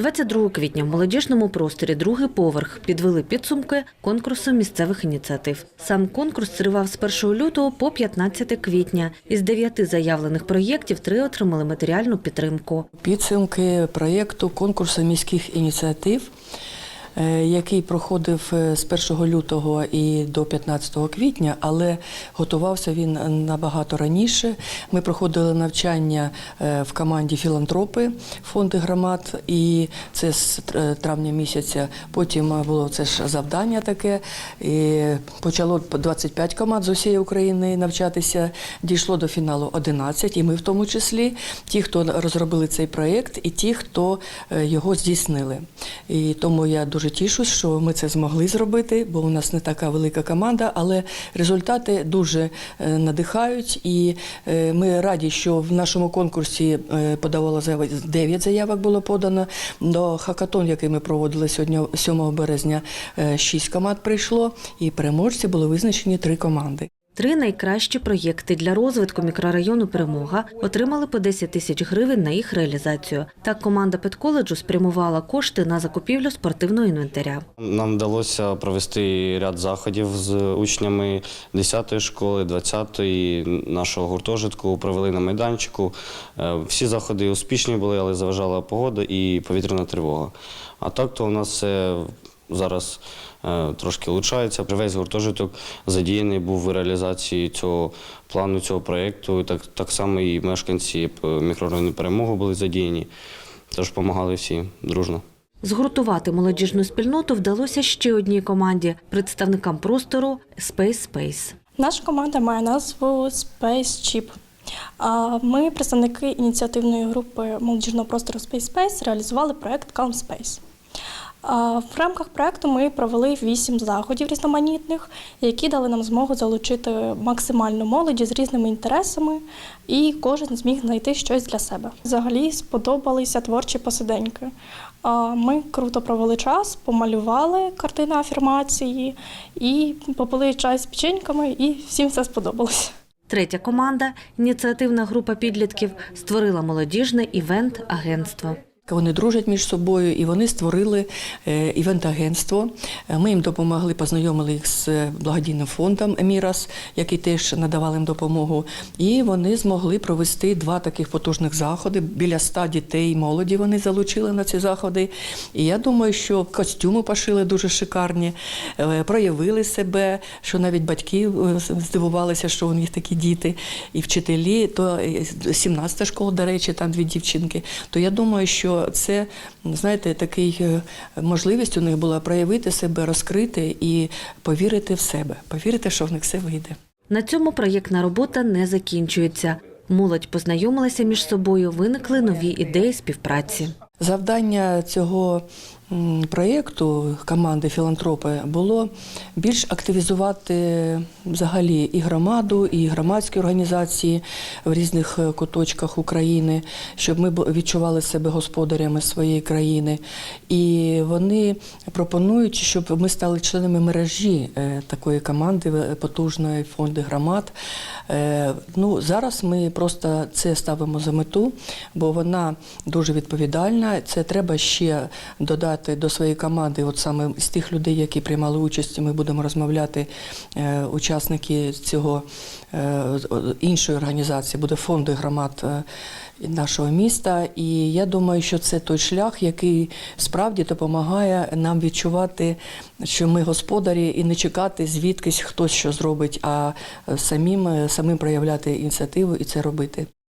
22 квітня в молодіжному просторі другий поверх підвели підсумки конкурсу місцевих ініціатив. Сам конкурс тривав з 1 лютого по 15 квітня. Із дев'яти заявлених проєктів три отримали матеріальну підтримку. Підсумки проєкту конкурсу міських ініціатив, який проходив е, з 1 лютого і до 15 квітня, але готувався він набагато раніше. Ми проходили навчання е, в команді філантропи фонди громад, і це з травня місяця. Потім було це ж завдання таке. І почало 25 команд з усієї України навчатися. Дійшло до фіналу 11, і ми в тому числі ті, хто розробили цей проєкт, і ті, хто е, його здійснили. І тому я дуже тішусь, що ми це змогли зробити, бо у нас не така велика команда, але результати дуже е, надихають. І е, ми раді, що в нашому конкурсі е, подавало заяви 9 заявок було подано. До хакатон, який ми проводили сьогодні, 7 березня, 6 команд прийшло, і переможці були визначені 3 команди. Три найкращі проєкти для розвитку мікрорайону Перемога отримали по 10 тисяч гривень на їх реалізацію. Так команда педколеджу спрямувала кошти на закупівлю спортивного інвентаря. Нам вдалося провести ряд заходів з учнями 10-ї школи, 20-ї нашого гуртожитку. Провели на майданчику. Е, Всі заходи успішні були, але заважала погода і повітряна тривога. А так то у нас зараз е, трошки влучається. Весь гуртожиток задіяний був в реалізації цього плану, цього проєкту. Так, так само і мешканці мікрорайону перемогу були задіяні. Тож допомагали всі дружно. Згуртувати молодіжну спільноту вдалося ще одній команді представникам простору Space Space. Наша команда має назву Space Chip. А Ми, представники ініціативної групи молодіжного простору Space Space, реалізували проект Calm Space. В рамках проекту ми провели вісім заходів різноманітних, які дали нам змогу залучити максимальну молоді з різними інтересами, і кожен зміг знайти щось для себе. Взагалі сподобалися творчі посиденьки. Ми круто провели час, помалювали картини афірмації і попили чай з печеньками, і всім все сподобалося. Третя команда, ініціативна група підлітків, створила молодіжне івент-агентство. Вони дружать між собою і вони створили е, івент-агентство. Е, Ми їм допомогли, познайомили їх з е, благодійним фондом Емірас, який теж надавав їм допомогу. І вони змогли провести два таких потужних заходи. Біля ста дітей і молоді вони залучили на ці заходи. І я думаю, що костюми пошили дуже шикарні, проявили себе, що навіть батьки здивувалися, що у них такі діти, і вчителі, то е, 17 школа, до речі, там дві дівчинки. То я думаю, що це, знаєте, такий е, можливість у них була проявити себе, розкрити і повірити в себе, повірити, що в них все вийде. На цьому проєктна робота не закінчується. Молодь познайомилася між собою, виникли нові ідеї співпраці. Завдання цього проєкту команди філантропи було більш активізувати взагалі і громаду, і громадські організації в різних е, куточках України, щоб ми відчували себе господарями своєї країни. І вони пропонують, щоб ми стали членами мережі е, такої команди потужної фонди громад. Е, Ну, зараз ми просто це ставимо за мету, бо вона дуже відповідальна. Це треба ще додати до своєї команди, от саме з тих людей, які приймали участь, ми будемо розмовляти. е, Учасники цього е, іншої організації буде фонду громад е, нашого міста. І я думаю, що це той шлях, який справді допомагає нам відчувати, що ми господарі, і не чекати звідкись хтось що зробить, а самим, самим проявляти ініціативу і це робити.